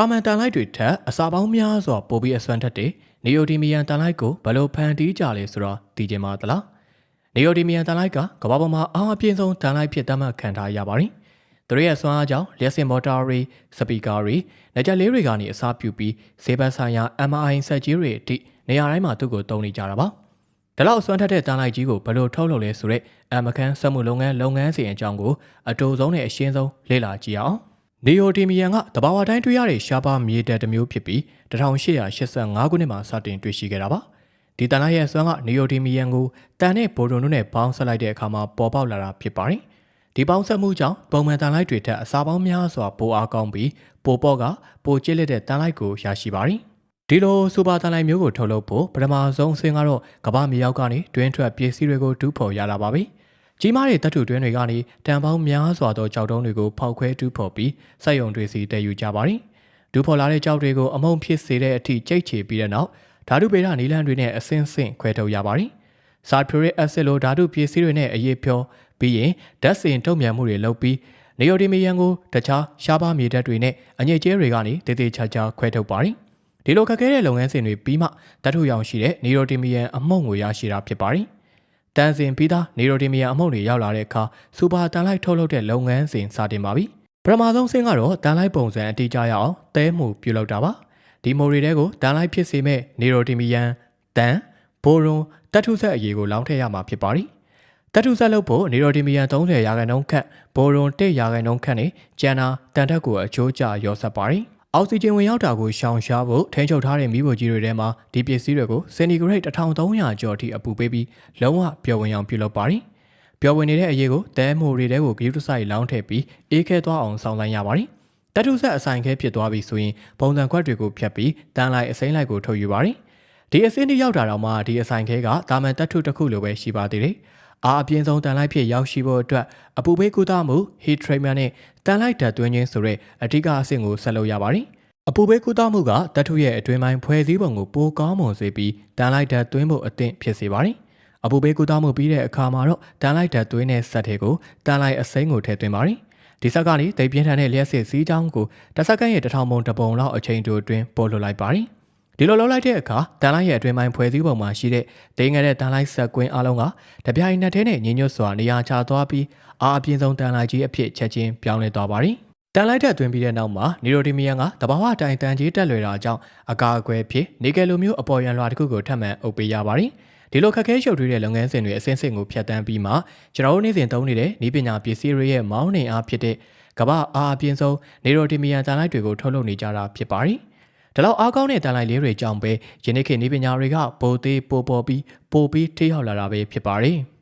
တာမန်တန်လိုက်တွေထက်အစာပေါင်းများစွာပိုပြီးအစွမ်းထက်တဲ့နီယိုဒီမီယန်တန်လိုက်ကိုဘယ်လိုဖန်တီးကြလဲဆိုတော့သိကြမှာသလားနီယိုဒီမီယန်တန်လိုက်ကကမ္ဘာပေါ်မှာအားအပြည့်ဆုံးတန်လိုက်ဖြစ်သတ်မှတ်ခံထားရပါတယ်သူတို့ရဲ့စွမ်းအားကြောင့်လျှက်စင်မော်တာတွေစပီကာတွေနေကြလေးတွေကနေအစားပြုပြီးဈေးဘတ်ဆိုင်ရာ MRI ဆက်ကြီးတွေအထိနေရာတိုင်းမှာသူ့ကိုတုံးနေကြတာပါဒါလောက်စွမ်းထက်တဲ့တန်လိုက်ကြီးကိုဘယ်လိုထုတ်လုပ်လဲဆိုတော့အမကန်စက်မှုလုပ်ငန်းလုပ်ငန်းစဉ်အကြောင်းကိုအတူဆုံးနဲ့အရှင်းဆုံးလေ့လာကြည့်အောင် နီယိုတီမီယန်ကတဘာဝတိုင်းတွေ့ရတဲ့ရှားပါမြေတက်တစ်မျိုးဖြစ်ပြီး1885ခုနှစ်မှာစတင်တွေ့ရှိခဲ့တာပါဒီတန်လိုက်ရဲ့အစွမ်းကနီယိုတီမီယန်ကိုတန်နဲ့ဘိုဒွန်တို့နဲ့ပေါင်းဆက်လိုက်တဲ့အခါမှာပေါ်ပေါက်လာတာဖြစ်ပါတယ်ဒီပေါင်းဆက်မှုကြောင့်ပုံမှန်တန်လိုက်တွေထက်အစာပေါင်းများစွာပိုအားကောင်းပြီးပိုပေါ့ကပိုကျစ်လက်တဲ့တန်လိုက်ကိုရရှိပါတယ်ဒီလိုစူပါတန်လိုက်မျိုးကိုထုတ်လုပ်ဖို့ပထမဆုံးအဆင့်ကတော့ကမ္ဘာမြေရောက်ကနေတွင်းထွက်ပစ္စည်းတွေကိုတူးဖော်ရတာပါပဲ။ ကြီးမားတဲ့တပ်ထုတွင်းတွေကနေတန်ပေါင်းများစွာသောကြောက်တုံးတွေကိုဖောက်ခွဲတူးဖော်ပြီးစက်ရုံတွေစီတည်ယူကြပါတယ်။ဒူးဖော်လာတဲ့ကြောက်တွေကိုအမုံဖြစ်စေတဲ့အထိကြိတ်ချေပြီးတဲ့နောက်ဓာတုဗေဒနီလန်းတွေနဲ့အစင်းစင်းခွဲထုတ်ရပါတယ်။ဆာထရစ်အက်ဆစ်လိုဓာတုပစ္စည်းတွေနဲ့အရေးဖြောပြီးရင်ဓာတ်စင်တုံ့ပြန်မှုတွေလုပ်ပြီးနီယိုဒီမီယန်ကိုတခြားရှားပါမြေဓာတ်တွေနဲ့အညစ်အကြေးတွေကနေတည်တည်ချာချာခွဲထုတ်ပါတယ်။ဒီလိုခက်ခဲတဲ့လုပ်ငန်းစဉ်တွေပြီးမှဓာတ်ထုရောင်ရှိတဲ့နီယိုဒီမီယန်အမှုန့်ကိုရရှိတာဖြစ်ပါတယ်။ တန်စင်ပြီးသားနေရိုဒီမီယာအမှုန့်တွေရောက်လာတဲ့အခါစူပါတန်လိုက်ထုတ်လုပ်တဲ့လုပ်ငန်းစဉ်စတင်ပါပြီပထမဆုံးဆင်းကတော့တန်လိုက်ပုံစံအတိအကျရအောင်တဲမှုပြုလုပ်တာပါဒီမိုရီတွေကိုတန်လိုက်ဖြစ်စေမဲ့နေရိုဒီမီယန်တန်ဘိုရွန်တက်ထုဆက်အရေးကိုလောင်းထည့်ရမှာဖြစ်ပါတယ်တက်ထုဆက်လုပ်ဖို့နေရိုဒီမီယန်30ရာခိုင်နှုန်းခန့်ဘိုရွန်1ရာခိုင်နှုန်းခန့်နဲ့ကျန်တာတန်တက်ကိုအချိုးကျရောဆက်ပါတယ် အောက်ဆီဂျင်ဝင်ရောက်တာကိုရှောင်ရှားဖို့ထိန်းချုပ်ထားတဲ့မီးဖိုကြီးတွေထဲမှာဒီပစ္စည်းတွေကိုစင်တီဂရိတ်1300ကျော်အထိအပူပေးပြီးလုံးဝပျော်ဝင်အောင်ပြုလုပ်ပါတယ်။ပျော်ဝင်နေတဲ့အရေးကိုတဲမိုတွေတဲကိုဂရုတစိုက်လောင်းထည့်ပြီးအေးခဲသွားအောင်စောင့်လိုက်ရပါတယ်။တတုဆက်အဆိုင်ခဲဖြစ်သွားပြီဆိုရင်ပုံစံခွက်တွေကိုဖြတ်ပြီးတန်လိုက်အစိမ့်လိုက်ကိုထုတ်ယူပါတယ်။ဒီအစင်းတွေရောက်တာတော့မှဒီအဆိုင်ခဲကတာမန်တတုတစ်ခုလိုပဲရှိပါသေးတယ်။ အားအပြင်းဆုံးတန်လိုက်ဖြစ်ရောက်ရှိဖို့အတွက်အပူပေးကူတာမှု heat treatment နဲ့တန်လိုက်ဓာတ်သွင်းခြင်းဆိုတဲ့အဓိကအဆင့်ကိုဆက်လုပ်ရပါတယ်။အပူပေးကူတာမှုကတထုရဲ့အတွင်းပိုင်းဖွဲ့စည်းပုံကိုပိုကောင်းမွန်စေပြီးတန်လိုက်ဓာတ်သွင်းဖို့အသင့်ဖြစ်စေပါတယ်။အပူပေးကူတာမှုပြီးတဲ့အခါမှာတော့တန်လိုက်ဓာတ်သွင်းတဲ့စက်တွေကိုတန်လိုက်အစိမ်းကိုထည့်သွင်းပါတယ်။ဒီစက်ကနေတိတ်ပြင်းထန်တဲ့လျှက်စစ်စည်းချောင်းကိုတစ်စက္ကန့်ရဲ့တစ်ထောင်ပုံတစ်ပုံလောက်အချိန်တိုအတွင်းပို့လွှတ်လိုက်ပါတယ်။ ဒီလိုလုပ်လိုက်တဲ့အခါတန်လိုက်ရဲ့အတွင်းပိုင်းဖွဲ့စည်းပုံမှာရှိတဲ့ဒိငယ်တဲ့တန်လိုက်ဆက်ကွင်းအလုံးကတပြိုင်နက်တည်းနဲ့ညညွတ်စွာနေရာချသွားပြီးအားအပြင်းဆုံးတန်လိုက်ကြီးအဖြစ်ချက်ချင်းပြောင်းလဲသွားပါတယ်။တန်လိုက်တဲ့အတွင်းပြီးတဲ့နောက်မှာနီရိုဒီမီယန်ကတဘာဝတိုင်တန်ကြီးတက်လွယ်တာကြောင့်အကာအကွယ်ဖြစ်နေကယ်လိုမျိုးအပေါ်ယံလွှာတစ်ခုကိုထပ်မံအုပ်ပေးရပါတယ်။ဒီလိုခက်ခဲရှုပ်ထွေးတဲ့လုပ်ငန်းစဉ်တွေအစင်းစင်ကိုဖျက်ဆီးပြီးမှကျွန်တော်တို့နေ့စဉ်သုံးနေတဲ့ဤပညာပစ္စည်းတွေရဲ့မောင်းနှင်အားဖြစ်တဲ့ကမ္ဘာအားအပြင်းဆုံးနေရိုဒီမီယန်တန်လိုက်တွေကိုထုတ်လုပ်နေကြတာဖြစ်ပါတယ်။ ဒါလောက်အားကောင်းတဲ့တန်လိုက်လေးတွေကြောင့်ပဲယနေ့ခေတ်ဤပညာတွေကပိုသေးပိုပေါ်ပြီးပိုပြီးထိရောက်လာတာပဲဖြစ်ပါတယ်။